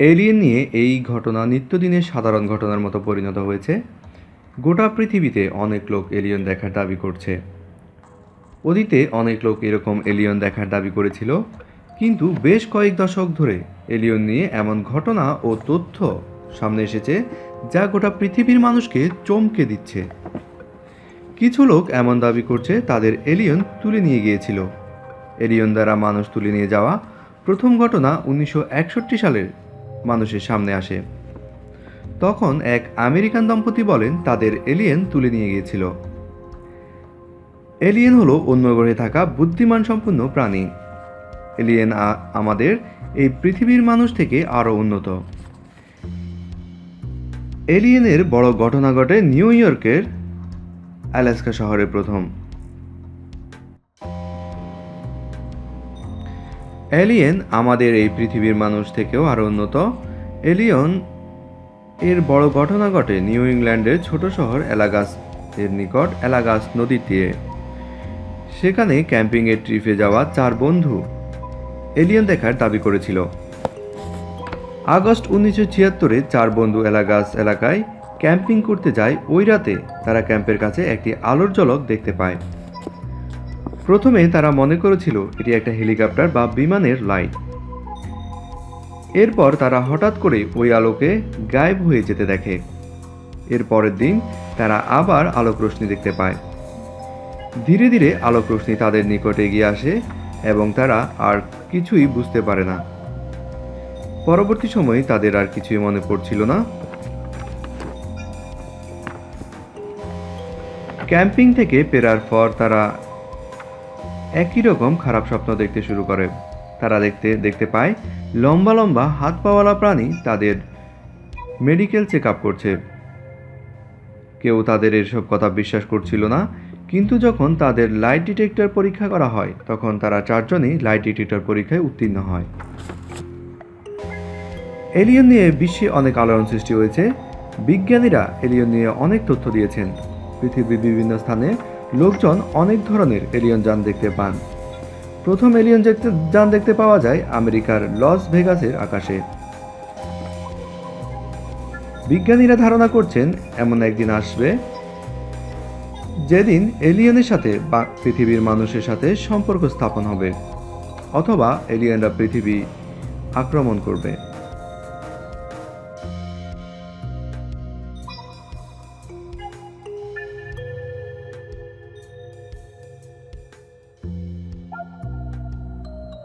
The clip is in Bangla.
এলিয়েন নিয়ে এই ঘটনা নিত্যদিনের সাধারণ ঘটনার মতো পরিণত হয়েছে। গোটা পৃথিবীতে অনেক লোক এলিয়ন দেখার দাবি করছে। অতীতে অনেক লোক এরকম এলিয়ন দেখার দাবি করেছিল, কিন্তু বেশ কয়েক দশক ধরে এলিয়ন নিয়ে এমন ঘটনা ও তথ্য সামনে এসেছে যা গোটা পৃথিবীর মানুষকে চমকে দিচ্ছে। কিছু লোক এমন দাবি করছে তাদের এলিয়ন তুলে নিয়ে গিয়েছিল। এলিয়ন দ্বারা মানুষ তুলে নিয়ে যাওয়া প্রথম ঘটনা উনিশশো একষট্টি সালের মানুষের সামনে আসে। তখন এক আমেরিকান দম্পতি বলেন তাদের এলিয়েন তুলে নিয়ে গিয়েছিল। এলিয়েন হলো অন্য গ্রহে থাকা বুদ্ধিমান সম্পন্ন প্রাণী। এলিয়েন আমাদের এই পৃথিবীর মানুষ থেকে আরও উন্নত। এলিয়েনের বড় ঘটনা ঘটে নিউ ইয়র্কের অ্যালাস্কা শহরে প্রথম। এলিয়েন আমাদের এই পৃথিবীর মানুষ থেকেও আরও উন্নত। এলিয়ন এর বড় ঘটনা ঘটে নিউ ইংল্যান্ডের ছোট শহর এলাগাস এর নিকট এলাগাস নদীর তীরে। সেখানে ক্যাম্পিংয়ের ট্রিপে যাওয়া চার বন্ধু এলিয়েন দেখার দাবি করেছিল। আগস্ট উনিশশো ছিয়াত্তরে চার বন্ধু এলাগাস এলাকায় ক্যাম্পিং করতে যায়। ওই রাতে তারা ক্যাম্পের কাছে একটি আলোর ঝলক দেখতে পায়। প্রথমে তারা মনে করেছিল এটি একটা হেলিকপ্টার বা বিমানের লাইট এরপর তারা হঠাৎ করে ওই আলোকে গায়েব হয়ে যেতে দেখে। এর পরের দিন তারা আবার আলোক রশ্মি দেখতে পায়। ধীরে ধীরে আলোক রশ্মি তাদের নিকটে এগিয়ে আসে এবং তারা আর কিছুই বুঝতে পারে না। পরবর্তী সময়ে তাদের আর কিছুই মনে পড়ছিল না। ক্যাম্পিং থেকে ফেরার পর তারা একই রকম খারাপ স্বপ্ন দেখতে শুরু করে। তারা দেখতে দেখতে পায়, লম্বা লম্বা হাত পাওয়ালা প্রাণী তাদের মেডিকেল চেক আপ করছে। কেউ তাদের এসব কথা বিশ্বাস করছিল না, কিন্তু যখন তাদের লাইট ডিটেক্টর পরীক্ষা করা হয়, তখন তারা চারজনই লাইট ডিটেক্টর পরীক্ষায় উত্তীর্ণ হয়। এলিয়ন নিয়ে বিশ্বে অনেক আলোড়ন সৃষ্টি হয়েছে। বিজ্ঞানীরা এলিয়ন নিয়ে অনেক তথ্য দিয়েছেন। পৃথিবীর বিভিন্ন স্থানে লোকজন অনেক ধরনের এলিয়ন যান দেখতে পান। প্রথম এলিয়ন যান দেখতে পাওয়া যায় আমেরিকার লস ভেগাসের আকাশে। বিজ্ঞানীরা ধারণা করছেন, এমন একদিন আসবে যেদিন এলিয়নের সাথে বা পৃথিবীর মানুষের সাথে সম্পর্ক স্থাপন হবে, অথবা এলিয়েনরা পৃথিবী আক্রমণ করবে।